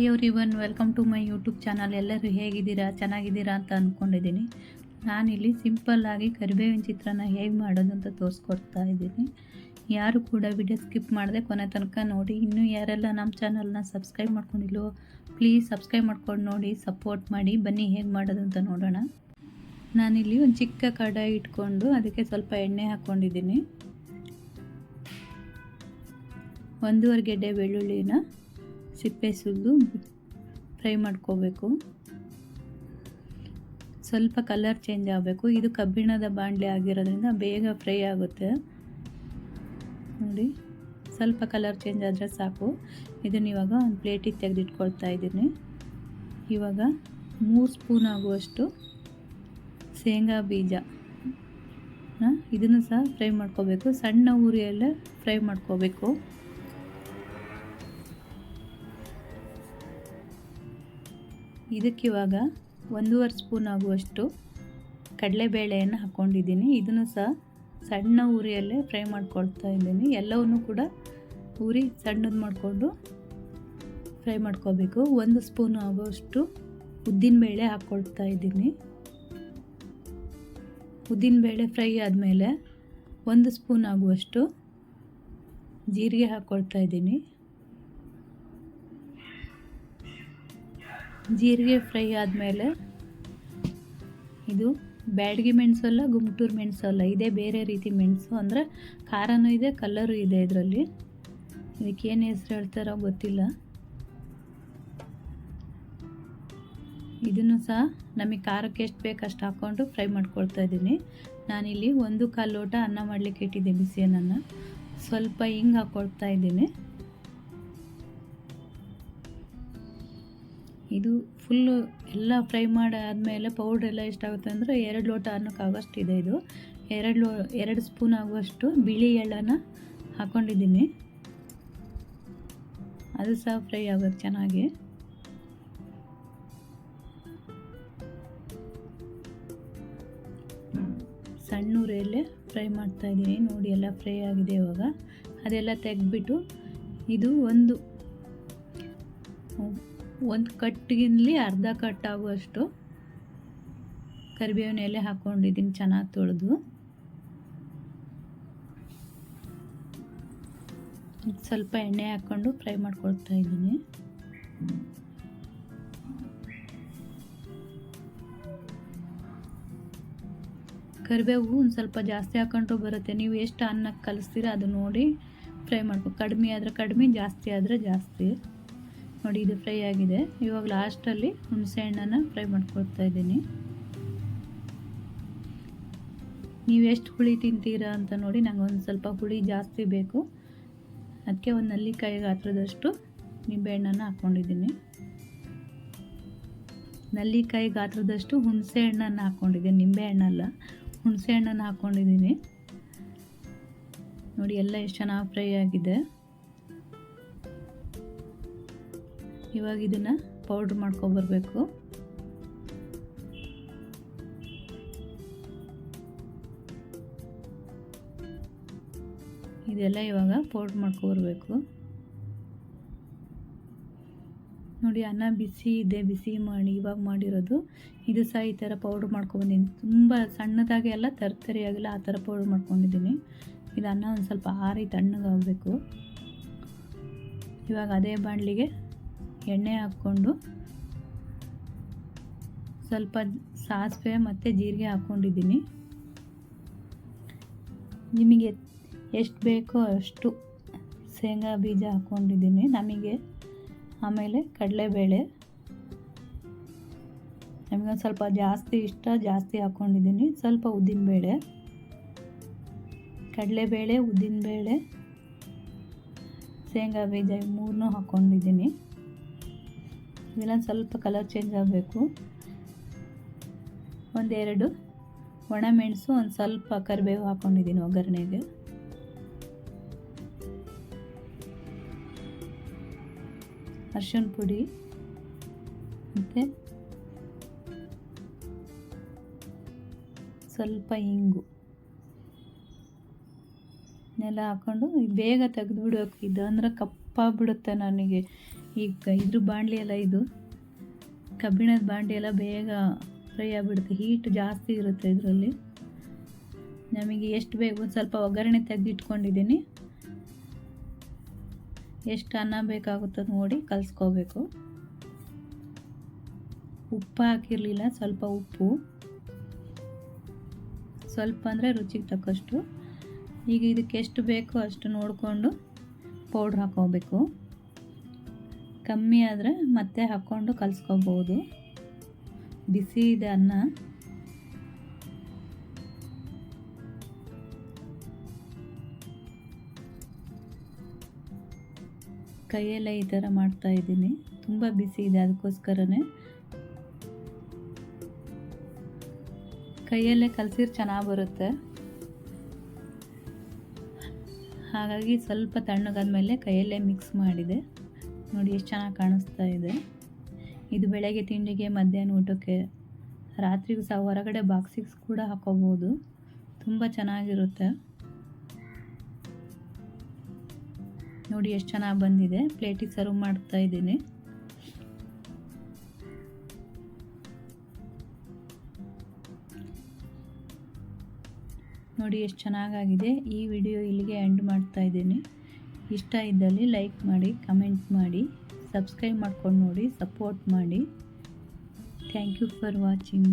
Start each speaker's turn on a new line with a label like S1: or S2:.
S1: Hi everyone welcome to my YouTube channel ಎಲ್ಲರೂ ಹೇಗಿದ್ದೀರಾ? ಚೆನ್ನಾಗಿದ್ದೀರಾ ಅಂತ ಅಂದ್ಕೊಂಡಿದ್ದೀನಿ ನಾನಿಲ್ಲಿ ಸಿಂಪಲ್ಲಾಗಿ ಕರಿಬೇವಿನ ಚಿತ್ರಾನ್ನ ಹೇಗೆ ಮಾಡೋದು ಅಂತ ತೋರಿಸ್ಕೊಡ್ತಾ ಇದ್ದೀನಿ. ಯಾರು ಕೂಡ ವಿಡಿಯೋ ಸ್ಕಿಪ್ ಮಾಡದೆ ಕೊನೆ ತನಕ ನೋಡಿ. ಇನ್ನೂ ಯಾರೆಲ್ಲ ನಮ್ಮ ಚಾನಲ್ನ ಸಬ್ಸ್ಕ್ರೈಬ್ ಮಾಡ್ಕೊಂಡಿಲ್ಲೋ ಪ್ಲೀಸ್ ಸಬ್ಸ್ಕ್ರೈಬ್ ಮಾಡ್ಕೊಂಡು ನೋಡಿ ಸಪೋರ್ಟ್ ಮಾಡಿ. ಬನ್ನಿ ಹೇಗೆ ಮಾಡೋದು ಅಂತ ನೋಡೋಣ. ನಾನಿಲ್ಲಿ ಒಂದು ಚಿಕ್ಕ ಕಡಾಯಿ ಇಟ್ಕೊಂಡು ಅದಕ್ಕೆ ಸ್ವಲ್ಪ ಎಣ್ಣೆ ಹಾಕ್ಕೊಂಡಿದ್ದೀನಿ ಒಂದೂವರೆ ಗೆಡ್ಡೆ ಬೆಳ್ಳುಳ್ಳಿನ ಸಿಪ್ಪೆ ಸುಲಿದು ಫ್ರೈ ಮಾಡ್ಕೋಬೇಕು. ಸ್ವಲ್ಪ ಕಲರ್ ಚೇಂಜ್ ಆಗಬೇಕು. ಇದು ಕಬ್ಬಿಣದ ಬಾಂಡ್ಲೆ ಆಗಿರೋದ್ರಿಂದ ಬೇಗ ಫ್ರೈ ಆಗುತ್ತೆ. ನೋಡಿ, ಸ್ವಲ್ಪ ಕಲರ್ ಚೇಂಜ್ ಆದರೆ ಸಾಕು. ಇದನ್ನ ಇವಾಗ ಒಂದು ಪ್ಲೇಟಿಗೆ ತೆಗೆದಿಟ್ಕೊಳ್ತಾ ಇದ್ದೀನಿ. ಇವಾಗ ಮೂರು ಸ್ಪೂನ್ ಆಗುವಷ್ಟು ಶೇಂಗಾ ಬೀಜ. ಇದನ್ನು ಸಹ ಫ್ರೈ ಮಾಡ್ಕೋಬೇಕು. ಸಣ್ಣ ಉರಿಯಲ್ಲೇ ಫ್ರೈ ಮಾಡ್ಕೋಬೇಕು. ಇದಕ್ಕಿವಾಗ ಒಂದೂವರೆ ಸ್ಪೂನ್ ಆಗುವಷ್ಟು ಕಡಲೆಬೇಳೆಯನ್ನು ಹಾಕ್ಕೊಂಡಿದ್ದೀನಿ. ಇದನ್ನು ಸಹ ಸಣ್ಣ ಉರಿಯಲ್ಲೇ ಫ್ರೈ ಮಾಡ್ಕೊಳ್ತಾ ಇದ್ದೀನಿ. ಎಲ್ಲವನ್ನೂ ಕೂಡ ಉರಿ ಸಣ್ಣದು ಮಾಡಿಕೊಂಡು ಫ್ರೈ ಮಾಡ್ಕೋಬೇಕು ಒಂದು ಸ್ಪೂನ್ ಆಗುವಷ್ಟು ಉದ್ದಿನಬೇಳೆ ಹಾಕ್ಕೊಳ್ತಾ ಇದ್ದೀನಿ. ಉದ್ದಿನಬೇಳೆ ಫ್ರೈ ಆದಮೇಲೆ ಒಂದು ಸ್ಪೂನ್ ಆಗುವಷ್ಟು ಜೀರಿಗೆ ಹಾಕ್ಕೊಳ್ತಾ ಇದ್ದೀನಿ. ಜೀರಿಗೆ ಫ್ರೈ ಆದಮೇಲೆ ಇದು ಬ್ಯಾಡ್ಗೆ ಮೆಣಸು ಅಲ್ಲ ಗುಂಟೂರು ಮೆಣಸು ಅಲ್ಲ ಇದೇ ಬೇರೆ ರೀತಿ ಮೆಣಸು. ಅಂದರೆ ಖಾರನೂ ಇದೆ ಕಲರು ಇದೆ ಇದರಲ್ಲಿ. ಇದಕ್ಕೆ ಏನು ಹೆಸ್ರು ಹೇಳ್ತಾರೋ ಗೊತ್ತಿಲ್ಲ. ಇದನ್ನು ಸಹ ನಮಗೆ ಖಾರಕ್ಕೆ ಎಷ್ಟು ಬೇಕು ಅಷ್ಟು ಹಾಕ್ಕೊಂಡು ಫ್ರೈ ಮಾಡ್ಕೊಳ್ತಾ ಇದ್ದೀನಿ. ನಾನಿಲ್ಲಿ ಒಂದು ಕಾಲು ಲೋಟ ಅನ್ನ ಮಾಡಲಿಕ್ಕೆ ಇಟ್ಟಿದ್ದೆ ಬಿಸಿ ಅನ್ನನ ಸ್ವಲ್ಪ ಹಿಂಗೆ ಹಾಕ್ಕೊಳ್ತಾ ಇದ್ದೀನಿ. ಇದು ಫುಲ್ಲು ಎಲ್ಲ ಫ್ರೈ ಮಾಡಾದಮೇಲೆ ಪೌಡ್ರ್ ಎಲ್ಲ ಎಷ್ಟಾಗುತ್ತೆ ಅಂದರೆ ಎರಡು ಲೋಟ ಅನ್ನಕ್ಕಾಗೋಷ್ಟು ಇದೆ ಇದು. ಎರಡು ಲೋ, ಎರಡು ಸ್ಪೂನ್ ಆಗುವಷ್ಟು ಬಿಳಿ ಎಳ್ಳನ ಹಾಕ್ಕೊಂಡಿದ್ದೀನಿ ಅದು ಸಹ ಫ್ರೈ ಆಗುತ್ತೆ ಚೆನ್ನಾಗಿ. ಸಣ್ಣ ಉರಿಯಲ್ಲೇ ಫ್ರೈ ಮಾಡ್ತಾಯಿದ್ದೀನಿ ನೋಡಿ ಎಲ್ಲ ಫ್ರೈ ಆಗಿದೆ ಇವಾಗ. ಅದೆಲ್ಲ ತೆಗೆದ್ಬಿಟ್ಟು ಇದು ಒಂದು ಒಂದು ಕಟ್ಟಿಗಿನಲ್ಲಿ ಅರ್ಧ ಕಟ್ ಆಗುವಷ್ಟು ಕರಿಬೇವಿನ ಎಲೆ ಹಾಕ್ಕೊಂಡಿದ್ದೀನಿ ಚೆನ್ನಾಗಿ ತೊಳೆದು. ಸ್ವಲ್ಪ ಎಣ್ಣೆ ಹಾಕ್ಕೊಂಡು ಫ್ರೈ ಮಾಡ್ಕೊಳ್ತಾ ಇದ್ದೀನಿ. ಕರಿಬೇವು ಒಂದು ಸ್ವಲ್ಪ ಜಾಸ್ತಿ ಹಾಕ್ಕೊಂಡು ಬರುತ್ತೆ. ನೀವು ಎಷ್ಟು ಅನ್ನಕ್ಕೆ ಕಲಿಸ್ತೀರ ಅದು ನೋಡಿ ಫ್ರೈ ಮಾಡ್ಕೊ, ಕಡಿಮೆ ಆದರೆ ಕಡಿಮೆ, ಜಾಸ್ತಿ ಆದರೆ ಜಾಸ್ತಿ. ನೋಡಿ, ಇದು ಫ್ರೈ ಆಗಿದೆ. ಇವಾಗ ಲಾಸ್ಟಲ್ಲಿ ಹುಣಸೆ ಹಣ್ಣನ್ನು ಫ್ರೈ ಮಾಡ್ಕೊಳ್ತಾ ಇದ್ದೀನಿ. ನೀವು ಎಷ್ಟು ಹುಳಿ ತಿಂತೀರಾ ಅಂತ ನೋಡಿ, ನಂಗೆ ಒಂದು ಸ್ವಲ್ಪ ಹುಳಿ ಜಾಸ್ತಿ ಬೇಕು. ಅದಕ್ಕೆ ಒಂದು ನಲ್ಲಿಕಾಯಿ ಗಾತ್ರದಷ್ಟು ನಿಂಬೆಹಣ್ಣನ್ನು ಹಾಕ್ಕೊಂಡಿದ್ದೀನಿ. ನಲ್ಲಿಕಾಯಿ ಗಾತ್ರದಷ್ಟು ಹುಣಸೆ ಹಣ್ಣನ್ನು ಹಾಕ್ಕೊಂಡಿದ್ದೀನಿ. ನಿಂಬೆ ಹಣ್ಣಲ್ಲ ಹುಣಸೆ ಹಣ್ಣನ್ನು ಹಾಕ್ಕೊಂಡಿದ್ದೀನಿ. ನೋಡಿ, ಎಲ್ಲ ಎಷ್ಟು ಚೆನ್ನಾಗಿ ಫ್ರೈ ಆಗಿದೆ. ಇವಾಗ ಇದನ್ನು ಪೌಡ್ರ್ ಮಾಡ್ಕೊಬರ್ಬೇಕು ಇದೆಲ್ಲ ಇವಾಗ ಪೌಡ್ರ್ ಮಾಡ್ಕೊಬರ್ಬೇಕು ನೋಡಿ, ಅನ್ನ ಬಿಸಿ ಇದೆ, ಬಿಸಿ ಮಾಡಿ, ಇವಾಗ ಮಾಡಿರೋದು. ಇದು ಸಹ ಈ ಥರ ಪೌಡ್ರ್ ಮಾಡ್ಕೊಬಂದಿದ್ದೀನಿ ತುಂಬ ಸಣ್ಣದಾಗಿ ಎಲ್ಲ ತರ್ತರಿಯಾಗಿಲ್ಲ ಆ ಥರ ಪೌಡ್ರ್ ಮಾಡ್ಕೊಂಡಿದ್ದೀನಿ. ಇದು ಅನ್ನ ಒಂದು ಸ್ವಲ್ಪ ಆರಿ ತಣ್ಣಗಾಗಬೇಕು. ಇವಾಗ ಅದೇ ಬಾಣಲಿಗೆ ಎಣ್ಣೆ ಹಾಕ್ಕೊಂಡು ಸ್ವಲ್ಪ ಸಾಸಿವೆ ಮತ್ತು ಜೀರಿಗೆ ಹಾಕ್ಕೊಂಡಿದ್ದೀನಿ. ನಿಮಗೆ ಎಷ್ಟು ಬೇಕೋ ಅಷ್ಟು ಶೇಂಗಾ ಬೀಜ ಹಾಕ್ಕೊಂಡಿದ್ದೀನಿ. ನಮಗೆ ಆಮೇಲೆ ಕಡಲೆಬೇಳೆ. ನಮಗೊಂದು ಸ್ವಲ್ಪ ಜಾಸ್ತಿ ಇಷ್ಟ ಜಾಸ್ತಿ ಹಾಕ್ಕೊಂಡಿದ್ದೀನಿ. ಸ್ವಲ್ಪ ಉದ್ದಿನಬೇಳೆ. ಕಡಲೆಬೇಳೆ, ಉದ್ದಿನಬೇಳೆ, ಶೇಂಗಾ ಬೀಜ ಮೂರನ್ನೂ ಹಾಕ್ಕೊಂಡಿದ್ದೀನಿ. ಇದೆಲ್ಲ ಸ್ವಲ್ಪ ಕಲರ್ ಚೇಂಜ್ ಆಗಬೇಕು. ಒಂದೆರಡು. ಒಣಮೆಣಸು ಒಂದು ಸ್ವಲ್ಪ ಕರಿಬೇವು ಹಾಕ್ಕೊಂಡಿದ್ದೀನಿ ಒಗ್ಗರಣೆಗೆ. ಅರ್ಶಿನ ಪುಡಿ. ಮತ್ತು ಸ್ವಲ್ಪ ಇಂಗು. ನೆಲ ಹಾಕ್ಕೊಂಡು ಬೇಗ ತೆಗೆದುಬಿಡಬೇಕು. ಇದು ಅಂದರೆ ಕಪ್ಪಾಗ್ಬಿಡುತ್ತೆ ನನಗೆ. ಈಗ ಇದ್ರ ಬಾಣಲಿ ಎಲ್ಲ ಇದು, ಕಬ್ಬಿಣದ ಬಾಂಡೆ ಎಲ್ಲ ಬೇಗ ಫ್ರೈ ಆಗಿಬಿಡುತ್ತೆ. ಹೀಟ್ ಜಾಸ್ತಿ ಇರುತ್ತೆ ಇದರಲ್ಲಿ. ನಮಗೆ ಎಷ್ಟು ಬೇಕು ಒಂದು ಸ್ವಲ್ಪ ಒಗ್ಗರಣೆ ತೆಗೆದಿಟ್ಕೊಂಡಿದ್ದೀನಿ. ಎಷ್ಟು ಅನ್ನ ಬೇಕಾಗುತ್ತೆ ನೋಡಿ ಕಲಿಸ್ಕೋಬೇಕು. ಉಪ್ಪು ಹಾಕಿರಲಿಲ್ಲ, ಸ್ವಲ್ಪ ಉಪ್ಪು. ಸ್ವಲ್ಪ ಅಂದರೆ ರುಚಿಗೆ ತಕ್ಕಷ್ಟು. ಈಗ ಇದಕ್ಕೆ ಎಷ್ಟು ಬೇಕೋ ಅಷ್ಟು ನೋಡಿಕೊಂಡು ಪೌಡ್ರ್ ಹಾಕೋಬೇಕು. ಕಮ್ಮಿ ಆದರೆ ಮತ್ತೆ ಹಾಕ್ಕೊಂಡು ಕಲಿಸ್ಕೋಬೋದು. ಬಿಸಿ ಇದೆ ಅನ್ನ. ಕೈಯೆಲ್ಲ ಈ ಥರ ಮಾಡ್ತಾ ಇದ್ದೀನಿ. ತುಂಬ ಬಿಸಿ ಇದೆ ಅದಕ್ಕೋಸ್ಕರನೇ. ಕೈಯಲ್ಲೇ ಕಲಸಿದ್ರೆ ಚೆನ್ನಾಗಿ ಬರುತ್ತೆ. ಹಾಗಾಗಿ ಸ್ವಲ್ಪ ತಣ್ಣಗಾದ ಮೇಲೆ ಕೈಯಲ್ಲೇ ಮಿಕ್ಸ್ ಮಾಡಿದೆ. ನೋಡಿ ಎಷ್ಟು ಚೆನ್ನಾಗಿ ಕಾಣಿಸ್ತಾ ಇದೆ. ಇದು ಬೆಳಗ್ಗೆ ತಿಂಡಿಗೆ, ಮಧ್ಯಾಹ್ನ ಊಟಕ್ಕೆ, ರಾತ್ರಿಗೂ ಸಹ ಹೊರಗಡೆ ಬಾಕ್ಸಿಗೆ ಕೂಡ ಹಾಕೋಬೋದು. ತುಂಬ ಚೆನ್ನಾಗಿರುತ್ತೆ. ನೋಡಿ ಎಷ್ಟು ಚೆನ್ನಾಗಿ ಬಂದಿದೆ. ಪ್ಲೇಟಿಗೆ ಸರ್ವ್ ಮಾಡ್ತಾ ಇದ್ದೀನಿ. ನೋಡಿ ಎಷ್ಟು ಚೆನ್ನಾಗಾಗಿದೆ. ಈ ವಿಡಿಯೋ ಇಲ್ಲಿಗೆ ಎಂಡ್ ಮಾಡ್ತಾ ಇದ್ದೀನಿ. ಇಷ್ಟ ಇದ್ದಲ್ಲಿ ಲೈಕ್ ಮಾಡಿ ಕಮೆಂಟ್ ಮಾಡಿ ಸಬ್ಸ್ಕ್ರೈಬ್ ಮಾಡ್ಕೊಂಡು ನೋಡಿ ಸಪೋರ್ಟ್ ಮಾಡಿ. Thank you for watching